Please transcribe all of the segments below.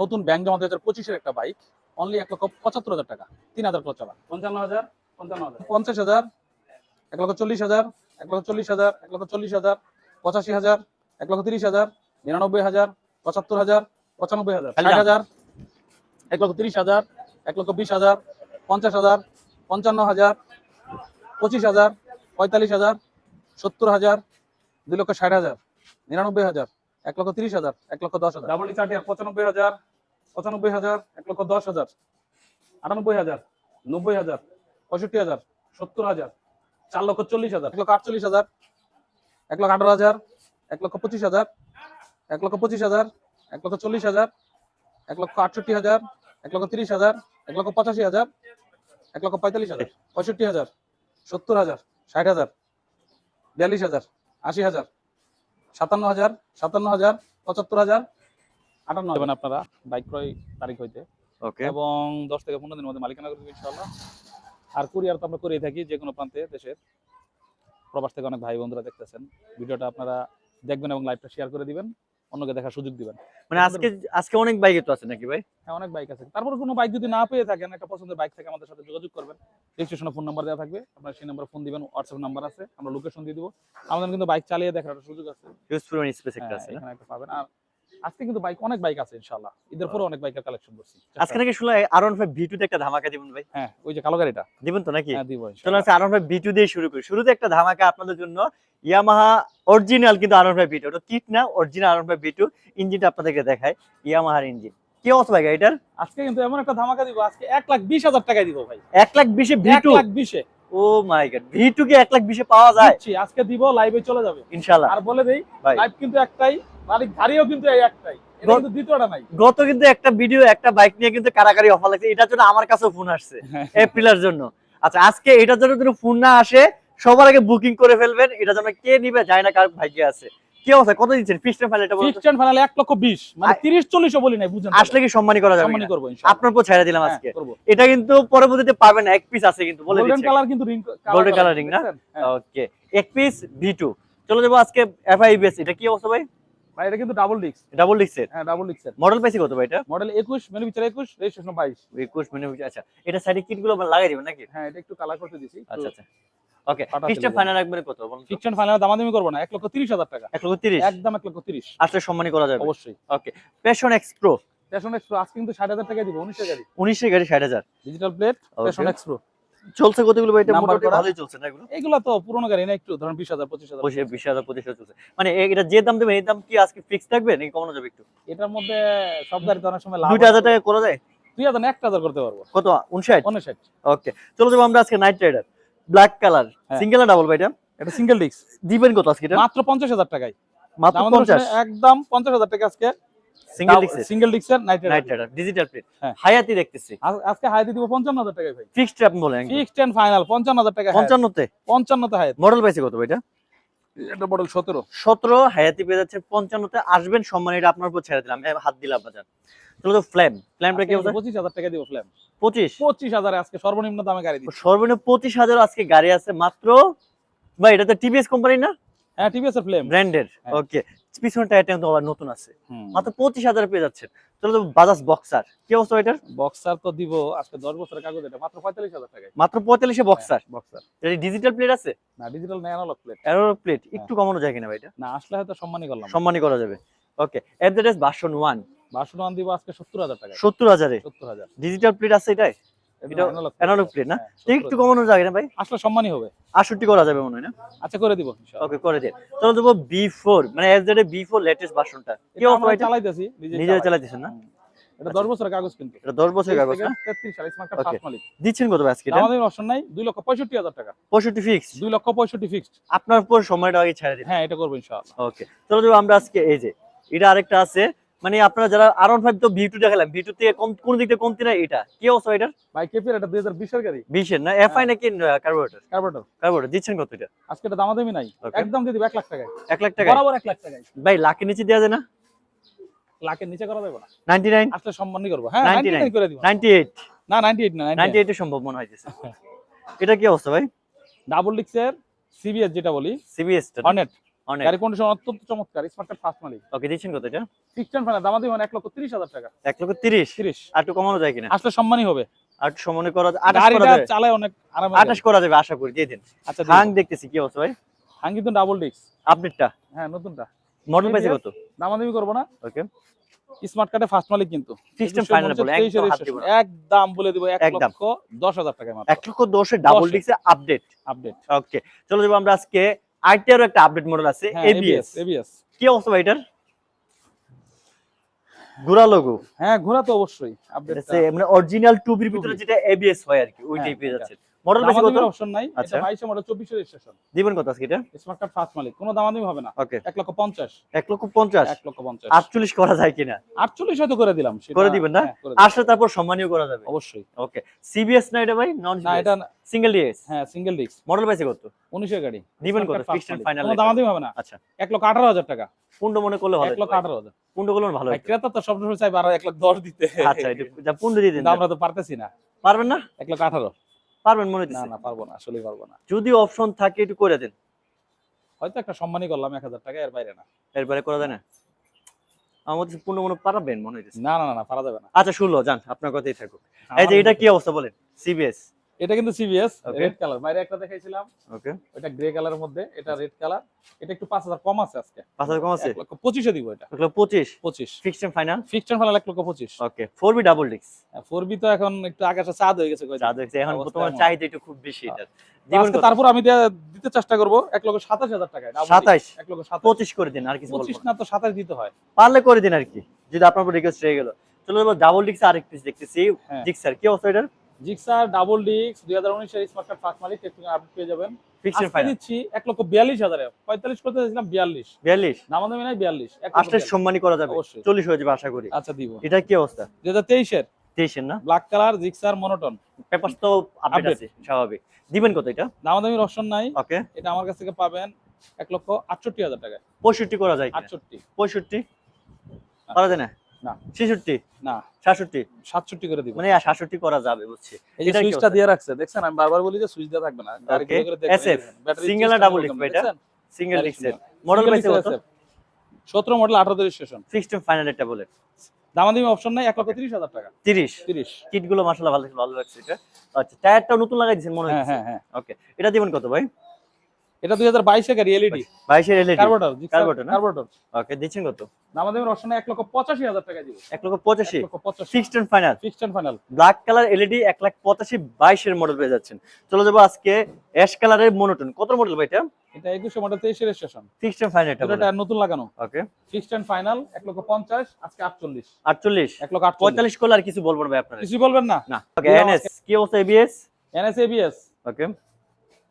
নতুন ব্যাংক জমা দুই হাজার পঁচিশের একটা বাইক অনলি এক লক্ষ পঁচাত্তর হাজার টাকা তিন হাজার ক্লচ চালা পঞ্চান্ন হাজার পঞ্চান্ন হাজার। পঞ্চাশ হাজার এক লক্ষ চল্লিশ হাজার এক লক্ষ চল্লিশ হাজার এক লক্ষ চল্লিশ হাজার পঁচাশি হাজার এক লক্ষ তিরিশ হাজার নিরানব্বই হাজার পঁচাত্তর হাজার পঁচানব্বই হাজার ষাট হাজার এক লক্ষ তিরিশ হাজার এক লক্ষ বিশ হাজার পঞ্চাশ হাজার পঞ্চান্ন হাজার পঁচিশ হাজার পঁয়তাল্লিশ হাজার সত্তর হাজার দুই লক্ষ ষাট হাজার নিরানব্বই হাজার এক লক্ষ তিরিশ হাজার এক লক্ষ দশ হাজার। ডাবল চারটি পঁচানব্বই হাজার পঁচানব্বই হাজার এক লক্ষ দশ হাজার আটানব্বই হাজার নব্বই হাজার পঁয়ষট্টি হাজার সত্তর হাজার চার লক্ষ চল্লিশ হাজার এক লক্ষ আটচল্লিশ হাজার এক লক্ষ আঠারো হাজার এক লক্ষ পঁচিশ হাজার এক লক্ষ পঁচিশ হাজার এক লক্ষ চল্লিশ হাজার এক লক্ষ আটষট্টি হাজার এক লক্ষ তিরিশ হাজার এক লক্ষ পঁচাশি হাজার এক লক্ষ পঁয়তাল্লিশ হাজার পঁয়ষট্টি হাজার সত্তর হাজার ষাট হাজার বিয়াল্লিশ হাজার আশি হাজার সাতান্ন হাজার সাতান্ন হাজার পঁচাত্তর হাজার আটান্ন দেবেন আপনারা বাইক ক্রয় তারিখ হইতে। ওকে। এবং দশ থেকে পনেরো দিনের মধ্যে মালিকানা ইনশাল্লাহ আর কুরিয়ার তো আমরা করেই থাকি যে কোনো প্রান্তে দেশের। প্রবাস থেকে অনেক ভাই বন্ধুরা দেখতেছেন। ভিডিওটা আপনারা দেখবেন এবং লাইভটা শেয়ার করে দিবেন। অন্যকে দেখার সুযোগ দিবেন। মানে আজকে আজকে অনেক বাইকে তো আছে নাকি ভাই? হ্যাঁ অনেক বাইক আছে। তারপর কোনো বাইক যদি না পেয়ে থাকেন একটা পছন্দের বাইক থেকে আমাদের সাথে যোগাযোগ করবেন। রেজিস্ট্রেশনে ফোন নাম্বার দেওয়া থাকবে। আপনার সেই নাম্বারে ফোন দিবেন হোয়াটসঅ্যাপ নাম্বার আছে। আমরা লোকেশন দিয়ে দিব। আমাদের কিন্তু বাইক চালিয়ে দেখার একটা সুযোগ আছে। পরিমাণ স্পেস একটা হ্যাঁ, আছে এখানে একটা পাবেন। আর আজকে কিন্তু বাইক অনেক বাইক আছে ইনশাআল্লাহ। ঈদের পরে অনেক বাইকের কালেকশন করছি। আজকে নাকি শুনলাম আর ওয়ান ফাইভ ভিটুতে একটা ধামাকা দিবেন ভাই। হ্যাঁ ওই যে কালো গাড়িটা। দিবেন তো নাকি? হ্যাঁ দিব চলো ইনশাআল্লাহ। আজকে আর ওয়ান ফাইভ ভিটু দিয়ে শুরু করি। শুরুতে একটা ধামাকা আপনাদের জন্য। ইয়ামাহা অরিজিনাল কিন্তু R one five V two ওটা কিট না original R one five V two ইঞ্জিনটা আপনাদেরকে দেখায় ইয়ামাহার ইঞ্জিন। কি অবস্থা ভাই এটার আজকে কিন্তু এমন একটা ধামাকা দিব আজকে এক লাখ বিশ হাজার টাকায় দিব ভাই। এক লাখ বিশে এক ভিটু লাখ বিশে। ও মাই গড ভিটু কে এক লাখ বিশে পাওয়া যায়? আজকে দিব লাইভে চলে যাবে। ইনশাল্লাহ আর বলে দেই। লাইভ কিন্তু একটাই। মালিক গাড়িও কিন্তু এই একটাই। গত- কিন্তু একটা ভিডিও একটা বাইক নিয়ে কিন্তু কারাকারি অফার লাগছে। এটার জন্য আমার কাছেও ফোন আসছে এপ্রিলের জন্য। আচ্ছা আজকে এটার জন্য যদি ফোন না আসে সবার আগে বুকিং করে ফেলবেন। এটার জন্য কে নিবে যায় না কার ভাগ্যে আছে। কি অবস্থা? কত দিচ্ছেন? ফিক্সড ফাইল এটা ফিক্সড ফাইনাল এক লক্ষ বিশ। মানে আ- তিরিশ চল্লিশও বলি নাই বুঝেন আসলে কি সম্মানী করা যাবে সম্মানই? করব ইনশাআল্লাহ। আপনার উপর ছেড়ে দিলাম হ্যাঁ, আজকে। এটা কিন্তু পরবর্তীতে পাবেন না এক পিস আছে কিন্তু বলে গোল্ডেন কালার কিন্তু রিং Golden coloring না? হ্যাঁ। ওকে এক পিস ভি টু চলে যাব আজকে এফআইবিএস এটা কি অবস্থা ভাই? ভাই এটা কিন্তু ডাবল ডিস্ক ডাবল ডিক্সের হ্যাঁ ডাবল ডিস্কের মডেল পাইছি কত ভাই এটা? মডেল একুশ ম্যানুফ্যাকচার একুশ রেজিস্ট্রেশন বাইশ। একুশ মিনিট আচ্ছা। এটা সাইডে কিটগুলো লাগাই দিবেন নাকি? হ্যাঁ এটা একটু কালার করতে দিছি আচ্ছা আচ্ছা। ওকে ফিক্সড ফাইনাল রাখবেন কত? বলুন? ফিক্সড ফাইনাল দামাদামি করব না এক লক্ষ তিরিশ হাজার টাকা। এক লক্ষ তিরিশ? একদম এক লক্ষ তিরিশ। আসলে সম্মানী করা যাবে। অবশ্যই। Passion X Pro Passion Xpro আজকে কিন্তু ষাট হাজার টাকা দিব উনিশের গাড়ি। উনিশের গাড়ি ষাট হাজার। Digital plate Passion Okay. Xpro চলছে কতগুলো ভাই এটা মোটামুটি ভালোই চলছে না এগুলো? এগুলো তো পুরোনো গাড়ি না একটু ধরুন বিশ হাজার পঁচিশ হাজার। বসে বিশ হাজার চলছে। মানে এটা যে দাম দেবেন এই দাম কি আজকে ফিক্স থাকবে নাকি কমানো যাবে একটু? এটার মধ্যে সব অনেক সময় লাভ দুইটা হাজার টাকা করা যায়? দুই হাজার না একটা হাজার করতে পারব। কত? উনষাট? উনষাট। ওকে চলো যাব আমরা আজকে night rider black colour. Single না ডাবল ভাই এটা? এটা সিঙ্গেল ডিস্ক দিবেন কত আজকে এটা? মাত্র পঞ্চাশ হাজার টাকায়। মাত্র আমাদের পঞ্চাশ? ওখানে একদম পঞ্চাশ হাজার টাকা আজকে। সিঙ্গেল ডিক্সের সিঙ্গেল ডিস্কের নাইট রাইডার ডিজিটাল প্লেট হ্যাঁ। হায়াতি দেখতেছি। আজকে দিব ভাই। ফিক্সড আপনি বলেন ফিক্সড এন্ড ফাইনাল টাকা মডেল পাইছে কত এটা এটা মডেল সতেরো। সতেরো হায়াতি পেয়ে যাচ্ছে আসবেন সম্মান এটা আপনার উপর ছেড়ে দিলাম। হাত দিলাম তো ফ্ল্যাম ফ্ল্যামটা কি টাকা দিব ফ্ল্যাম পঁচিশ? পঁচিশ হাজারে আজকে সর্বনিম্ন দামে গাড়ি দিচ্ছি। সর্বনিম্ন পঁচিশ হাজার আজকে গাড়ি আছে মাত্র ভাই এটা তো টিভিএস কোম্পানি না? হ্যাঁ টিভিএস এর ফ্লেম ব্র্যান্ডের হ্যাঁ। ওকে পিছনে টায়ারটা কিন্তু আবার নতুন আছে। মাত্র পঁচিশ হাজার পেয়ে যাচ্ছে চলো তো বাজাজ বক্সার কি অবস্থা এটার? বক্সার তো দিব আজকে দশ বছরের কাগজ এটা। মাত্র পঁয়তাল্লিশ হাজার টাকায়। মাত্র পঁয়তাল্লিশে বক্সার বক্সার এটা ডিজিটাল প্লেট আছে? না digital analogue plate arrow plate একটু কমানো যায় কিনা ভাই এটা? না আসলে হয়তো সম্মানই করলাম। সম্মানই করা যাবে। Okay address version one version one দিব আজকে সত্তর হাজার টাকায়। সত্তর হাজারে? সত্তর হাজার। ডিজিটাল প্লেট আছে এটাই এটা অ্যানালগ প্লেট না? হ্যাঁ, তো 70 একটু কমানো যায় না ভাই? আসলে সম্মানই হবে। আটষট্টি করা যাবে মনে হয় না? আচ্ছা করে দিব ইনশাআল্লাহ। ওকে করে দিন। চলো দেবো বি ফোর মানে S Z B four latest ভার্সনটা কি এটা অবস্থা আমরা এটা? চালাইতেছি নিজে নিজে চালাইতেছেন না? এটা দশ বছরের কাগজ কিন্তু। এটা দশ বছরের কাগজ না? তেত্রিশ সাল স্মার্ট Okay. কার্ড মালিক। দিচ্ছেন কত আজকে এটা? আমাদের অপশন নাই লক্ষ পঁয়ষট্টি হাজার টাকা। পঁয়ষট্টি ফিক্স দুই লক্ষ পঁয়ষট্টি ফিক্সড আপনার উপর সময়টা আগে ছেড়ে দিন। হ্যাঁ এটা করব ইনশাআল্লাহ। ওকে। চলো আমরা আজকে এই যে এটা আরেকটা আছে মানে আপনারা যারা আর ওয়ান ফাইভ তো ভি টু দেখালাম ভি টু থেকে কম কোন দিক থেকে কমতি না এটা। কি অবস্থা এটার? ভাই কেপির এটা দুই হাজার বিশের গাড়ি। বিশের না? এফ এফআই নাকি কার্বোরেটর কার্বোরেটর কার্বোরেটর দিচ্ছেন কত এটা? আজকে এটা দামাদামি নাই। একদম দিয়ে দিব এক লাখ টাকায়। এক লাখ টাকা বরাবর এক লাখ টাকায়। ভাই লাখের নিচে দেওয়া যায় না? লাখের নিচে করা যাবে না। নাইনটি নাইন আসলে সম্মানই করব। হ্যাঁ 99 99 করে দিব। নাইনটি এইট না নাইনটি এইট না নাইনটি এইটে সম্ভব মনে হইতেছে। এটা কি অবস্থা ভাই? ডাবল ডিক্সের সিবিএস যেটা বলি। সিবিএস হর্নেট অনেক। গাড়ি কন্ডিশন অত্যন্ত চমৎকার স্মার্ট ফার্স্ট মালিক। ওকে দিচ্ছেন কত এটা? ফিক্সড ফাইনাল দামাদি মানে লক্ষ হাজার টাকা। এক লক্ষ তিরিশ? তিরিশ। আর একটু কমানো যায় কিনা? আসলে সম্মানই হবে। আর একটু সমন্বয় করা আঠাশ করা যাবে চালায় অনেক আরামে আঠাশ করা যাবে আশা করি। দিয়ে দিন। আচ্ছা হাং দেখতেছি কি অবস্থা ভাই? হাং কিন্তু ডাবল ডিস্ক আপডেটটা? হ্যাঁ নতুনটা। মডেল পাইছে কত? দামাদামি করব না। ওকে স্মার্ট কার্ডে ফার্স্ট মালিক কিন্তু। সিস্টেম একুশে ফাইনাল বলে একদম দিব বলে লক্ষ টাকা মাত্র। লক্ষ ডাবল। আপডেট আপডেট ওকে চলো যাব আমরা আজকে আইটিআরও একটা আপডেট মডেল আছে হ্যাঁ এবিএস এবিএস এবিএস কি অবস্থা ভাই এটার? ঘোরা লোগো হ্যাঁ ঘোরা তো অবশ্যই আপডেট আছে মানে অরিজিনাল টুবির ভিতরে 2B যেটা এবিএস হয় আর কি ওই হ্যাঁ, টাইপের এটা। মডেল বেশি কত? অপশন নাই। আচ্ছা। এটা 22 মডেল 24 রেজিস্ট্রেশন দিবেন কত আজকে এটা? স্মার্ট কার্ড ফার্স্ট মালিক কোনো দামাদামি হবে না। ওকে এক লক্ষ পঞ্চাশ। এক লক্ষ পঞ্চাশ? এক লক্ষ পঞ্চাশ। আটচল্লিশ করা যায় কিনা? আটচল্লিশ হয়তো করে দিলাম সেটা- করে দিবেন না? হ্যাঁ, আসলে তারপর সম্মানীয় করা যাবে। অবশ্যই। ওকে সিবিএস না এটা ভাই? নন না এটা সিঙ্গেল হ্যাঁ সিঙ্গেল ডিস্ক মডেল পাইছে কত? উনিশের গাড়ি। দিবেন কত? Fixed final. কোনো দামাদামি হবে না। আচ্ছা। এক লক্ষ আঠারো হাজার টাকা। পুন্ড মনে করলে ভালো এক লক্ষ আঠারো হাজার। পুন্ড করলে ভালো ক্রেতা তো সবসময় চাইবে আরও এক লক্ষ দশ দিতে। আচ্ছা এটা যা পুন্ড দিয়ে দিন আমরা তো পারতেছি না। পারবেন না? এক লক্ষ আঠারো। পারবেন মনে না হচ্ছে না পারব না আসলে পারব না। যদি অপশন থাকে একটু করে দেন। হয়তো একটা সম্মানই করলাম এক হাজার টাকা এর বাইরে না। এর বাইরে করা যায় না? আমাদের পূর্ণ মনে পারাবেন মনে হচ্ছে না না না, না পারা যাবে না। আচ্ছা শুনলো জান আপনার কথাই থাকুক। এই যে এটা কি অবস্থা বলেন? সিবিএস এটা কিন্তু সিবিএস রেড কালার বাইরে একটা দেখাইছিলাম। ওকে ওটা গ্রে কালারের মধ্যে এটা রেড কালার এটা একটু পাঁচ হাজার কম আছে আজকে। পাঁচ হাজার কম আছে? এক লক্ষ পঁচিশে দিব এটা। এক লক্ষ পঁচিশ? পঁচিশ। ফাইনাল ফিক্সড ফাইনাল এক লক্ষ পঁচিশ। ওকে ফোর বি ডাবল ডিক্স ফোর বি তো এখন একটু আকাশে চাঁদ হয়ে গেছে কয়দিন। যা দেখছি এখন তোমার চাহিদা একটু খুব বেশি এটা। তো আজকে তারপর আমি দিতে চেষ্টা করব এক লক্ষ সাতাশ হাজার টাকায়। double সাতাইশ এক লক্ষ সাতাশ। পঁচিশ করে দিন আর কিছু বলব না। তো সাতাশ দিতে হয়। পারলে করে দিন আর কি যদি আপনার রিকোয়েস্ট হয়ে গেল। চলো এবার ডাবল ডিক্স আরেক পিস দেখতেছি। হ্যাঁ। ডিক্সার কি অবস্থা এটার? জিক্সার ডাবল ডিস্ক দুই হাজার উনিশের স্মার্ট কার্ড ফার্স্ট মালিক একটু আপডেট পেয়ে যাবেন। দিচ্ছি এক লক্ষ বিয়াল্লিশ হাজারে। পঁয়তাল্লিশ করতে চাইছিলাম বিয়াল্লিশ। বিয়াল্লিশ? দামাদামি নাই বিয়াল্লিশ। আসলে। সম্মানী করা যাবে। অবশ্যই। চল্লিশ হয়ে যাবে আশা করি। আচ্ছা দিব। এটা কি অবস্থা? দুই হাজার তেইশের। তেইশের না? Black colour Gixxer monotone paper তো আপডেট। আছে স্বাভাবিক। দিবেন কত এটা? দামাদামির অপশন নাই। ওকে। এটা আমার কাছ থেকে পাবেন এক লক্ষ আটষট্টি হাজার টাকায়। পঁয়ষট্টি করা যায় আটষট্টি। পঁয়ষট্টি? পারা যায় না? না। ছেষট্টি? না। সাতষট্টি? সাতষট্টি করে দিব। মানে সাতষট্টি করা যাবে বুঝছি। এই যে সুইচটা দিয়ে রাখছে দেখছেন? আমি বারবার বলি যে সুইচ থাকবে না। গাড়ি দেখবেন, এটা? সিঙ্গেল মডেল পাইছে কত? মডেল আঠারো রেজিস্ট্রেশন ফিক্সড ফাইনাল একটা বলে দামাদামি অপশন নাই লক্ষ হাজার টাকা। তিরিশ? তিরিশ। কিটগুলো ভালো ভালো লাগছে এটা। আচ্ছা টায়ারটাও নতুন লাগাই দিয়েছেন মনে হ্যাঁ হচ্ছে? হ্যাঁ হ্যাঁ। ওকে এটা দিবেন কত ভাই? এটা দুই হাজার বাইশে গাড়ি এলইডি বাইশের এলইডি কার্বোটার Carburetor না? কার্বোটার ওকে দিচ্ছেন কত? দামাদামির অপশন এক লক্ষ পঁচাশি হাজার টাকা দিব। এক লক্ষ পঁচাশি? এক লক্ষ পঁচাশি। Fixed and final fixed and final black colour LED এক লাখ পঁচাশি বাইশের মডেল পেয়ে যাচ্ছেন। চলে যাব আজকে অ্যাশ কালারের মনোটন কত মডেল ভাই এটা? এটা একুশে মডেল তেইশে রেজিস্ট্রেশন ফিক্সড এন্ড ফাইনাল এটা নতুন লাগানো। ওকে ফিক্সড এন্ড ফাইনাল এক লক্ষ পঞ্চাশ আজকে আটচল্লিশ। আটচল্লিশ? এক লক্ষ আটচল্লিশ। পঁয়তাল্লিশ করলে আর কিছু বলব না ভাই আপনারা। কিছু বলবেন না? না। ওকে এনএস কি অবস্থা এবিএস এনএস এবিএস ওকে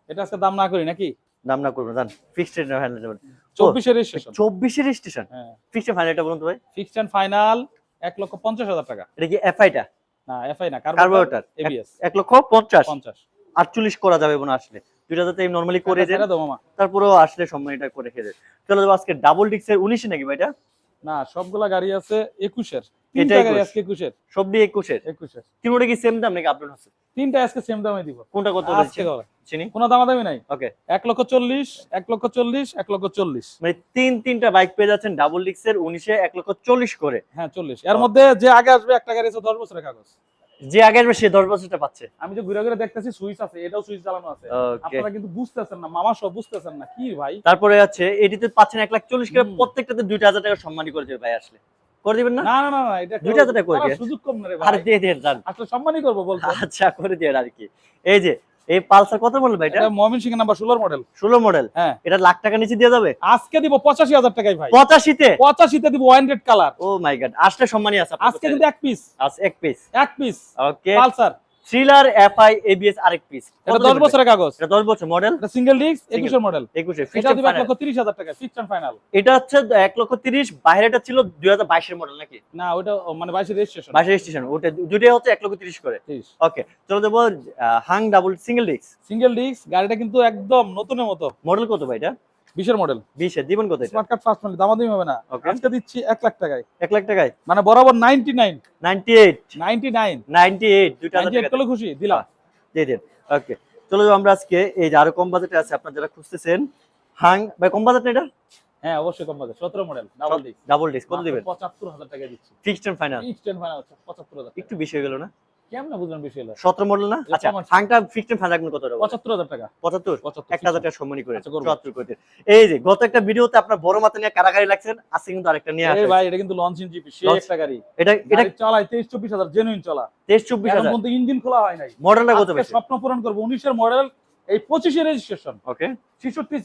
এটা আজকে দাম না করি নাকি? দাম না করবেন জান ফিক্সড ফাইনাল যাবেন। চব্বিশে রেজিস্ট্রেশন চব্বিশের স্টেশন হ্যাঁ। ফিক্সড ফাইনাল এটা বলুন তো ভাই। ফিক্সড এন্ড ফাইনাল এক লক্ষ পঞ্চাশ হাজার টাকা। এটা কি এফআইটা না এফআই না কার্বোরেটর এবিএস লক্ষ পঞ্চাশ। পঞ্চাশ। আটচল্লিশ করা যাবে মনে আসলে। দুইটা যাতে নর্মালি করে দেন। তারপরেও আসলে সম্মানিটা করে খেয়ে চলো আজকে ডাবল ডিক্সের উনিশে নাকি ভাই এটা? না সবগুলা গাড়ি আছে একুশের। তিনটা এটা গাড়ি 21 আজকে একুশের। সব দিয়ে একুশের? একুশের। তিনটা কি সেম দাম নাকি আপলোড হচ্ছে? তিনটা আজকে সেম দামে দিব। কোনটা কত আজকে চিনি? কোনো দামাদামি নাই। ওকে। এক লক্ষ চল্লিশ এক লক্ষ চল্লিশ এক লক্ষ চল্লিশ। মানে তিন তিনটা বাইক পেয়ে যাচ্ছেন ডাবল ডিক্সের উনিশে এক লক্ষ চল্লিশ করে। হ্যাঁ চল্লিশ। এর মধ্যে যে আগে আসবে একটা গাড়ি আছে দশ বছরের কাগজ। যে আগে আসবে সে দশ বছরটা পাচ্ছে। আমি যে ঘুরে ঘুরে দেখতেছি সুইচ আছে এটাও সুইচ চালানো আছে। আপনারা কিন্তু বুঝতেছেন না মামা সব বুঝতেছেন না কি ভাই? তারপরে আছে এটিতে পাচ্ছেন এক লাখ চল্লিশ করে। প্রত্যেকটাতে দুইটা হাজার টাকা সম্মানী করে দেবে ভাই আসলে। করে দিবেন না? না না না এটা দুইটা হাজার টাকা করে। সুযোগ কম না রে আর দিয়ে দিয়ে যান। আসলে সম্মানই করব বলছো আচ্ছা করে দিয়ে আর কি। এই যে এই পালসার কত মডেল ভাই এটা? মমিন সিং নাম্বার ষোলোর মডেল ষোলো মডেল হ্যাঁ। এটা লাখ টাকা নিচে দিয়ে যাবে? আজকে দিব পঁচাশি হাজার টাকায় ভাই। পঁচাশিতে? পঁচাশিতে দিব one red colour. Oh my god আসলে সম্মানী আছে আজকে। কিন্তু এক পিস আছে এক পিস এক piece okay Pulsar. Thriller FI ABS আরেক পিস এটা দশ বছরের কাগজ। এটা দশ বছর মডেল এটা সিঙ্গেল ডিস্ক একুশের মডেল একুশে এটা দিব এক লক্ষ তিরিশ হাজার টাকা ফিক্সড এন্ড ফাইনাল এটা হচ্ছে এক লক্ষ তিরিশ বাইরেটা ছিল দুই হাজার বাইশের মডেল নাকি? না ওটা মানে বাইশের রেজিস্ট্রেশন বাইশের স্টেশন ওটা দুটোই হচ্ছে এক লক্ষ তিরিশ করে। তিরিশ। ওকে চলো দেবো Hang double single disc single disc গাড়িটা কিন্তু একদম নতুনের মতো। মডেল কত ভাই এটা? বিশের মডেল বিশে দিবেন কত স্মার্ট কার্ড ফার্স্ট দামাদামি হবে না। আজকে দিচ্ছি এক লাখ টাকায়। এক লাখ টাকায়? মানে বরাবর ninety nine ninety eight ninety nine ninety eight দুইটা হাজার নাইনটি এইট টাকা করলে খুশি দিলাম। দিয়ে দিন। ওকে চলো আমরা আজকে এই যে আরও কম বাজেটে আছে আপনারা যারা খুঁজতেছেন হাং ভাই কম বাজেট না এটা? হ্যাঁ অবশ্যই কম বাজে সতেরো model double disc double disc কত দিবেন? পঁচাত্তর হাজার টাকা দিচ্ছি। Fixed and final fixed and final পঁচাত্তর হাজার একটু বেশি হয়ে গেল না? কেমন বুঝলাম বেশি হলো সতেরো মডেল না? আচ্ছা আমার- ফিক্সড এন্ড ফাইনাল কত টাকা পঁচাত্তর হাজার টাকা। পঁচাত্তর? পঁচাত্তর একটা হাজার টাকা সম্মানী করে করব। চুয়াত্তর করে দিন। এই যে গত একটা ভিডিওতে আপনার বড় মাথা নিয়ে কারাগারি লাগছেন আজকে কিন্তু আরেকটা নিয়ে এই ভাই এটা কিন্তু লঞ্চিং জিপি সে একটা গাড়ি। এটা এটা চালায় তেইশ চব্বিশ হাজার জেনুইন চলা। তেইশ চব্বিশ এখন ইঞ্জিন খোলা হয় নাই। মডেলটা কত বেশি? স্বপ্ন পূরণ করব উনিশের মডেল এই পঁচিশের রেজিস্ট্রেশন ওকে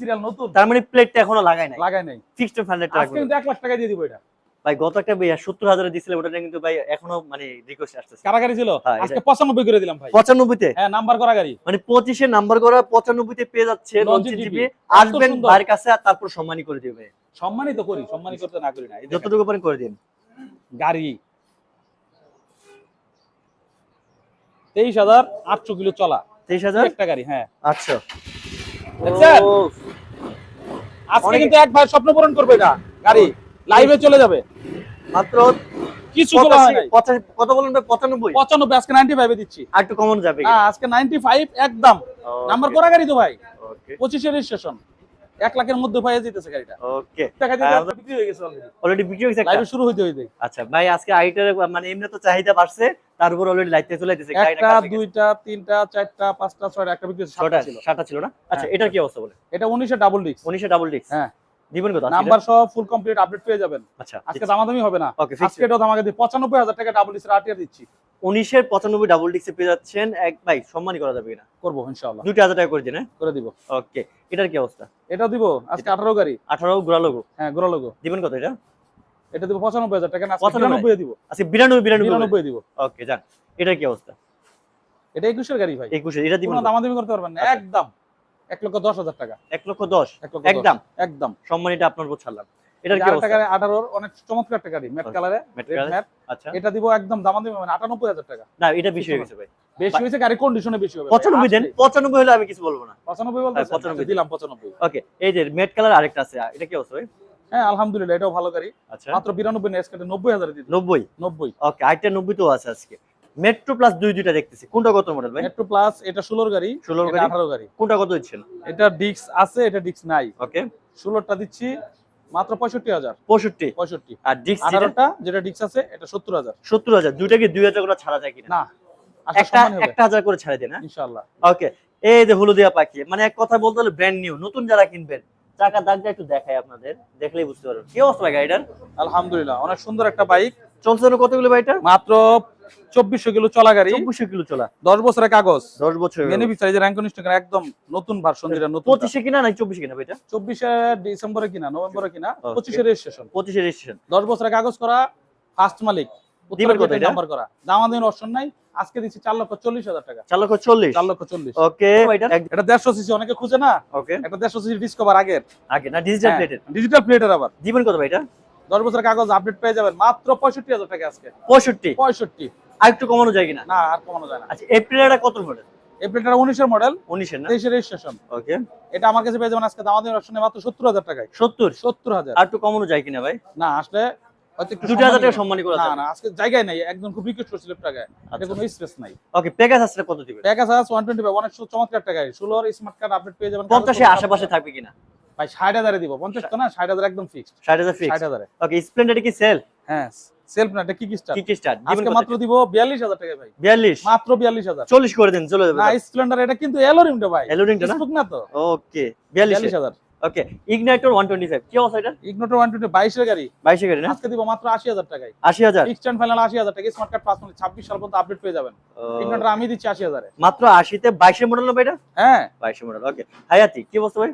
সিরিয়াল নতুন। তার মানে প্লেটটা এখনও লাগাই নাই? লাগাই নাই। ফিক্সড এন্ড আজকে কিন্তু এক লাখ টাকা দিয়ে দিব এটা। ভাই গত একটা সত্তর হাজারে দিছিলেন ওটা কিন্তু ভাই এখনও মানে রিকোয়েস্ট আসতেছে। কারাগারি ছিল? হ্যাঁ, আজকে পঁচানব্বই করে দিলাম ভাই। পঁচানব্বইতে? হ্যাঁ নাম্বার করা গাড়ি। মানে পঁচিশে নাম্বার করা পঁচানব্বইতে পেয়ে যাচ্ছে এত আসবেন। ভাইয়ের কাছে আর তারপর সম্মানই করে দিবে সম্মানিত করি সম্মানিত করতে না করি না। যতটুকু পারেন করে দিন। গাড়ি। তেইশ হাজার আটশো কিলো চলা। তেইশ হাজার? একটা গাড়ি হ্যাঁ। আচ্ছা। আজকে কিন্তু এক ভাই স্বপ্ন পূরণ করবে এটা গাড়ি। লাইভে চলে যাবে। মাত্র কিছু হয় নাই? কত বলুন ভাই? পঁচানব্বই? পঁচানব্বই আজকে নাইনটি ফাইভে দিচ্ছি। আর একটু কমন যাবে। হ্যাঁ আজকে নাইনটি ফাইভ একদম নাম্বার করা গাড়ি তো ভাই। ওকে পঁচিশের রেজিস্ট্রেশন এক লাখের মধ্যে পাইয়ে যেতেছে গাড়িটা। ওকে টাকা দিয়ে হ্যাঁ, বিক্রি হয়ে গেছে অলরেডি অলরেডি বিক্রি হয়েছে? লাইভে শুরু হইতে হইতে। আচ্ছা ভাই আজকে আইটার মানে এমনি তো চাহিদা বাড়ছে তার উপর অলরেডি লাইটে চলে যেতেছে একটা দুইটা তিনটা চারটা পাঁচটা ছয়টা একটা বিক্রি হয়েছে, ছটা ছিল। ছিল না? আচ্ছা হ্যাঁ। এটার কি অবস্থা বলে এটা উনিশে ডাবল ডিস্ক উনিশে ডাবল ডিস্ক হ্যাঁ। দিবেন কত নাম্বার সহ ফুল কমপ্লিট আপডেট পেয়ে যাবেন। আচ্ছা আজকে দামাদামি হবে না। ওকে ফিক্স আজকে এটাও আমাকে দিয়ে পঁচানব্বই টাকা ডাবল আটিয়া দিচ্ছি। উনিশের পঁচানব্বই ডাবল ডিস্কে পেয়ে যাচ্ছেন এক ভাই সম্মানই করা যাবে করব ইনশাআল্লাহ। দুইটা হাজার টাকা করে দিন হ্যাঁ? করে দিব। ওকে এটার কি অবস্থা? এটাও দিব আজকে আঠারো গাড়ি। আঠারো গুড়া লোগো হ্যাঁ গোড়া লোগো দিবেন কত এটা? এটা দিব পঁচানব্বই হাজার টাকা না 95 দিব। আচ্ছা বিরানব্বই বিরানব্বই। বিরানব্বই দিব। ওকে যান। এটার কি অবস্থা? এটা একুশের গাড়ি ভাই। একুশে এটা দিবেন? দামাদামি করতে পারবেন না আচ্ছা। একদম। এক লক্ষ দশ হাজার টাকা। এক লক্ষ দশ। একদম? একদম। সম্মানিটা আপনার উপর ছাড়লাম। এটার কি অনেক চমৎকার ম্যাট কালারে? ম্যাট আচ্ছা। এটা দিব একদম দামাদামি হবে না আটানব্বই টাকা। না এটা বেশি হয়ে গেছে ভাই। বেশি হয়েছে গাড়ি কন্ডিশনে বেশি হবে। ভাই। পঁচানব্বই দেন। আসলে- পঁচানব্বই হলে আমি কিছু বলব না। বলতে হ্যাঁ, 95 দিলাম পঁচানব্বই। ওকে এই যে কালার আরেকটা আছে এটা কি অবস্থা ভাই? হ্যাঁ আলহামদুলিল্লাহ এটাও ভালো গাড়ি। আচ্ছা। মাত্র বিরানব্বই না এসকেটে নব্বই হাজারে দিতে নব্বই? নব্বই। ওকে আরেকটা নব্বই তো আছে আজকে। মেট্রো প্লাস দুই দুইটা দেখতেছি। কোনটা কত মডেল ভাই? মেট্রো প্লাস এটা ষোলোর গাড়ি 16 গাড়ি? আঠারো গাড়ি। কোনটা কত দিচ্ছেন? এটা ডিক্স আছে এটা ডিক্স নাই। ওকে ষোলোটা দিচ্ছি মাত্র পঁয়ষট্টি হাজার। পঁয়ষট্টি? পঁয়ষট্টি। আর ডিক্স আঠারোটা যেটা ডিক্স আছে এটা সত্তর হাজার। সত্তর হাজার। দুইটা কি দুই হাজার করে ছাড়া যায় কিনা? না একটা একটা হাজার করে ছাড়া দেন হ্যাঁ? ইনশাআল্লাহ। ওকে এই যে হলুদিয়া পাখি মানে এক কথা বলতে হলে ব্র্যান্ড নিউ নতুন যারা কিনবেন চাকা দাগটা একটু দেখাই আপনাদের দেখলেই বুঝতে পারবেন। কি অবস্থা ভাই গাড়িটার? আলহামদুলিল্লাহ অনেক সুন্দর একটা বাইক চলছে কতগুলো ভাইটা মাত্র চব্বিশশো কিলো চলা গাড়ি। চব্বিশশো কিলো চলা। দশ বছরের কাগজ। দশ বছর যে র্যাঙ্ক একদম নতুন ভার্সন যেটা নতুন। পঁচিশে কিনা নাই চব্বিশে কিনা ভাইটা চব্বিশে ডিসেম্বরে কিনা নভেম্বরে কিনা পঁচিশে রেজিস্ট্রেশন পঁচিশে রেজিস্ট্রেশন দশ বছরের কাগজ করা ফার্স্ট মালিক। এটা? নাম্বার করা। অপশন নাই। আজকে দিচ্ছি চার লক্ষ চল্লিশ হাজার টাকা। চার লক্ষ চল্লিশ? চার লক্ষ চল্লিশ। ওকে এটা? দেড়শো সিসি অনেকে খুঁজে না। ওকে একটা দেড়শো সিসি ডিসকভার আগের। আগে না ডিজিটাল। প্লেটের ডিজিটাল প্লেটের আবার। দিবেন কত ভাইটা দশ বছরের কাগজ আপডেট পেয়ে যাবেন। মাত্র পঁয়ষট্টি হাজার টাকা আজকে। পঁয়ষট্টি? পঁয়ষট্টি। আর একটু কমানো যায় কিনা? না আর কমানো যায় না। আচ্ছা এপ্রিল এটা কত মডেল এই প্লেটার উনিশের মডেল উনিশের না? তেইশের রেজিস্ট্রেশন ওকে এটা আমার কাছে পেয়ে যাবেন আজকে অপশনে মাত্র সত্তর হাজার টাকায়। সত্তর? সত্তর হাজার। আর একটু কমানো যায় কিনা ভাই? না আসলে আশেপাশে থাকবে কিনা? ভাই ষাট হাজারে দিব। পঞ্চাশ তো না? একদম ফিক্সড হাজার ফিক্স ষাট হাজারে। ওকে স্প্লেন্ডার কি সেল হ্যাঁ সেলফ না এটা কি কি স্টার কি কি স্টার আজকে মাত্র দিব টাকা ভাই। বিয়াল্লিশ? মাত্র বিয়াল্লিশ হাজার। চল্লিশ করে দেন চলে যাবে না স্প্লেন্ডার এটা কিন্তু এলোরিমটা ভাই। এলোরিংটা না? না তো? Okay okay Ignitor one twenty five কি অবস্থা এটা? ইগনোটর ওয়ান টোয়েন্টি বাইশের গাড়ি। বাইশে গাড়ি না? আজকে দিব মাত্র আশি হাজার টাকায়। আশি হাজার? ফিক্সড ফাইনাল আশি হাজার টাকা স্মার্ট কার্ড মানে ছাব্বিশ সাল পর্যন্ত আপডেট পেয়ে যাবেন। ও, ইগনোটর আমি দিচ্ছি আশি হাজারে। মাত্র আশিতে বাইশে মডেল না ভাই এটা? হ্যাঁ। বাইশে মডেল ওকে হায়াতি কি অবস্থা ভাই?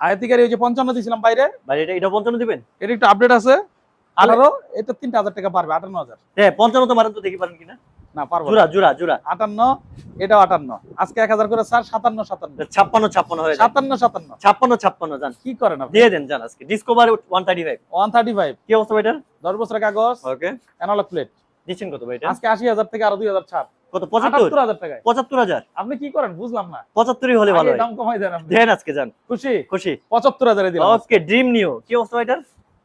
হায়াতি গাড়ি ওই যে পঞ্চান্ন দিয়েছিলাম বাইরে। এটা এটা পঞ্চান্ন দিবেন? এর একটু আপডেট আছে? আঠারো এটা তিনটা হাজার টাকা পারবে আটান্ন হাজার। হ্যাঁ পঞ্চান্ন তো মারেন তো দেখি পারেন কিনা। না পারব জোড়া জোড়া জোড়া। আটান্ন এটাও আটান্ন। আজকে এক হাজার করে স্যার সাতান্ন সাতান্ন। ছাপ্পান্ন ছাপ্পান্ন হয়ে সাতান্ন সাতান্ন। ছাপ্পান্ন ছাপ্পান্ন যান। কি করেন আপনি? দিয়ে দেন যান আজকে। Discover one thirty five one thirty five কি অবস্থা ভাই এটার? দশ বছরের কাগজ। ওকে অ্যানালগ প্লেট দিচ্ছেন কত ভাই আজকে আশি হাজার থেকে আরও দুই হাজার ছাড়। কত? পঁচাত্তর? আটাত্তর হাজার টাকায়। পঁচাত্তর হাজার? আপনি কি করেন? বুঝলাম না। পঁচাত্তরই হলে ভালো হয়। দাম কমাই দেন আপনি। দেন আজকে যান। খুশি? খুশি। পঁচাত্তর হাজারে দিলাম ওকে ড্রিম নিও। কি অবস্থা এটার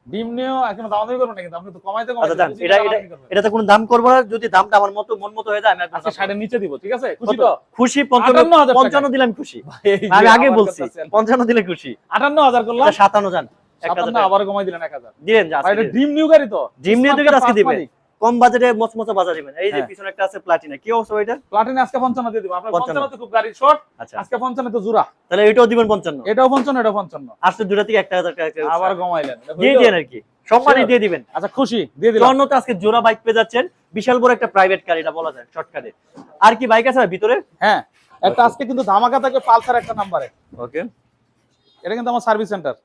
ডিম নিয়েও এখন দামাদামি করবেন না কিন্তু আপনি তো কমাইতে আচ্ছা কমাইতে খুশি এটা এটা এটাতে কোনো দাম করব না। যদি দামটা আমার মতো মন মতো হয়ে যায় আমি আজকে দাম নিচে দিব ঠিক আছে? খুশি তো? খুশি পঞ্চান্ন 58,000 দিলাম খুশি। আমি আগে বলছি করতেছেন। পঞ্চান্ন দিলে খুশি। আটান্ন হাজার করলাম। আচ্ছা, সাতান্ন যান। এক হাজার সাতান্ন টাকা। আবার কমাই দিলেন এক হাজার। দিলেন যে এটা। ড্রিম নিউ গাড়ি তো। জিম নিয়ে থেকে আজকে দিবেন। কম বাজেটে মচমচা বাজার দিবেন এই যে হ্যাঁ। পিছনে একটা আছে প্লাটিনা কি অবস্থা এটা? প্লাটিনা আজকে পঞ্চান্ন দিয়ে দিব। আপনার 55 পঞ্চান্ন। তো খুব গাড়ি শর্ট আচ্ছা। আজকে পঞ্চান্ন তো জোড়া। তাহলে এটাও দিবেন পঞ্চান্ন। এটাও পঞ্চান্ন এটাও পঞ্চান্ন। আসলে দুটা থেকে একটা হাজার টাকা করে আবার কমাইলেন। দিয়ে? দিন আর কি। সম্মানই দিয়ে দিবেন। আচ্ছা খুশি। দিয়ে দিলাম। চুয়ান্নতে আজকে জোড়া বাইক পেয়ে যাচ্ছেন। বিশাল বড় একটা প্রাইভেট গাড়ি এটা বলা যায় শর্টকাটে আর কি বাইক আছে ভিতরে? হ্যাঁ একটা আজকে কিন্তু ধামাকা থাকে পালসার একটা নাম্বারে ওকে। এটা কিন্তু আমার সার্ভিস সেন্টার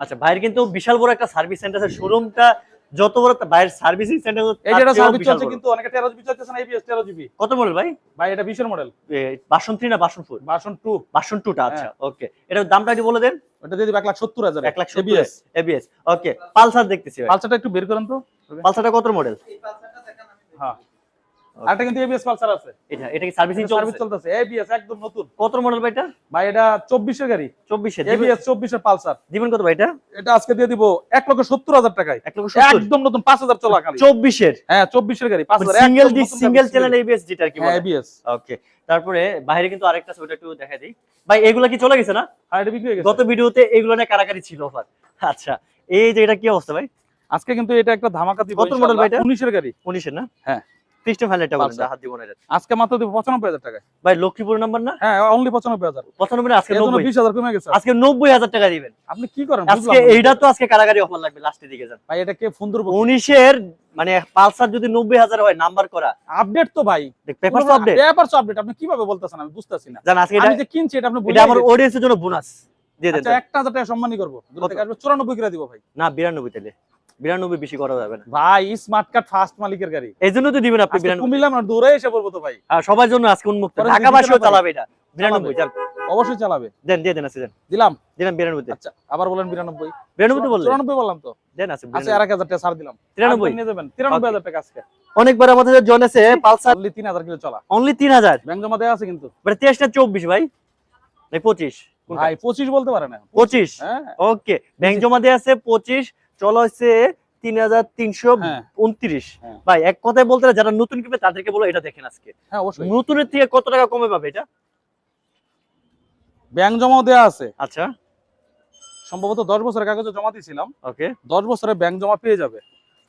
আচ্ছা ভাইয়ের কিন্তু বিশাল বড় একটা সার্ভিস সেন্টার আছে। শোরুমটা যত বড় বাইরের সার্ভিসিং সেন্টার এই যেটা সার্ভিস চলছে কিন্তু অনেকে তেরো জিবি চলছে না এবিএস তেরো জিবি কত মডেল ভাই? ভাই এটা বিশের মডেল বাসন থ্রি না বাসন ফোর বাসন টু বাসন টুটা টা আচ্ছা ওকে এটার দামটা একটু বলে দেন। ওটা দিয়ে দিব এক লাখ সত্তর হাজার। এক lakh ABS ABS okay Pulsar দেখতেছি ভাই। পালসারটা একটু বের করেন তো। পালসারটা কত মডেল হ্যাঁ। আরেকটা কিন্তু এবিএস পালসার আছে। এটা এটা কি সার্ভিসিং সার্ভিস চলতেছে। এবিএস একদম নতুন। কত মডেল ভাই এটা? ভাই এটা চব্বিশের গাড়ি। চব্বিশে এবিএস চব্বিশের পালসার। দিবেন কত ভাই এটা? এটা আজকে দিয়ে দিব এক লক্ষ সত্তর হাজার টাকায়। এক লক্ষ সত্তর? একদম নতুন পাঁচ হাজার চলা খালি। চব্বিশের? হ্যাঁ চব্বিশের গাড়ি পাঁচ হাজার single D single channel ABS যেটা কি হ্যাঁ বলে এবিএস ওকে তারপরে বাইরে কিন্তু আরেকটা আছে ওটা একটু দেখা দিই। ভাই এগুলা কি চলে গেছে না? আর এটা বিক্রি হয়ে গেছে। গত ভিডিওতে এগুলো নিয়ে কারাকারি ছিল অফার আচ্ছা এই যে এটা কি অবস্থা ভাই? আজকে কিন্তু এটা একটা ধামাকা দিব কত model ভাই এটা? উনিশের গাড়ি। উনিশের না? হ্যাঁ। সিস্টেম ফাইনালটা বলেন হাত দিব না আজকে মাত্র দিব পঁচানব্বই হাজার ভাই নাম্বার না? হ্যাঁ অনলি পঁচানব্বই হাজার। পঁচানব্বই না, আজকে এর জন্য নব্বই। বিশ হাজার কমে গেছে। আজকে নব্বই হাজার টাকা দিবেন। আপনি কি করেন? আজকে এইটা তো আজকে কারাগারি অফার লাগবে লাস্টের দিকে যান। ভাই এটা কে ফোন ধরবো? উনিশের মানে পালসার যদি নব্বই হাজার হয় নাম্বার করা। আপডেট তো ভাই। পেপার আপডেট পেপার আপডেট আপনি কীভাবে বলতেছেন আমি বুঝতেছি না। জান আজকে এটা আমি যে কিনছি এটা আপনি বলে এটা আমার অডিয়েন্সের জন্য বোনাস দিয়ে দেন একটা হাজার টাকা সম্মানই করব। দূর কত? থেকে চুরানব্বই করে দিব ভাই। না বিরানব্বই তাহলে বিরানব্বই বেশি করা যাবে না। ভাই স্মার্ট কার্ড ফার্স্ট মালিকের গাড়ি। এই জন্য তো দিবেন আপনি কুমিল্লা না দূরে এসে পড়ব তো ভাই। আর সবার জন্য আজকে উন্মুক্ত। ঢাকাবাসীও। চালাবে এটা। বিরানব্বই যান অবশ্যই চালাবে। দেন দিয়ে দেন আছে দেন। দিলাম। দিলাম বিরানব্বই আচ্ছা আবার বলেন বিরানব্বই। বিরানব্বই তো বললেন? চুরানব্বই বললাম তো। দেন আছে আচ্ছা আর এক হাজার টাকা ছাড় দিলাম। তিরানব্বই? নিয়ে যাবেন। তিরানব্বই হাজার টাকা আজকে। অনেকবার আমাদের জন আছে পালসার অনলি তিন হাজার কিলো চলা। অনলি তিন হাজার? দেওয়া আছে কিন্তু। মানে তেইশ না চব্বিশ ভাই? নাই পঁচিশ? ভাই পঁচিশ বলতে পারে না। পঁচিশ? হ্যাঁ। ওকে ব্যাংক জমা দিয়ে আছে পঁচিশ। চলো হচ্ছে তিন হাজার তিনশো হ্যাঁ। উনত্রিশ। হ্যাঁ। ভাই এক কথায় বলতে যারা নতুন কিনবে তাদেরকে বলো এটা দেখেন আজকে। হ্যাঁ নতুনের থেকে কত টাকা কমে পাবে এটা? ব্যাংক জমাও দেওয়া আছে। আচ্ছা। সম্ভবত দশ বছরের কাগজে জমা দিয়েছিলাম। ওকে। দশ বছরের ব্যাংক জমা পেয়ে যাবে।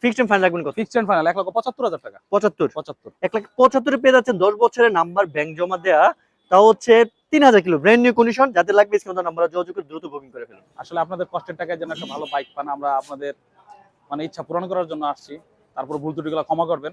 ফিক্সড কত? ফাইনাল এক লক্ষ পঁচাত্তর হাজার টাকা। পঁচাত্তর। পঁচাত্তর। এক লাখ পঁচাত্তরে পেয়ে যাচ্ছেন দশ বছরের নাম্বার ব্যাংক জমা দেয়া। তা হচ্ছে তিন হাজার কিলো ব্র্যান্ড নিউ কন্ডিশন যাদের লাগবে নাম্বার যোগাযোগ দ্রুত বুকিং করে ফেলুন আসলে আপনাদের কষ্টের টাকায় যেন একটা ভালো বাইক পান, আমরা আপনাদের মানে ইচ্ছা পূরণ করার জন্য আসছি। তারপর ভুল ত্রুটিগুলো ক্ষমা করবেন।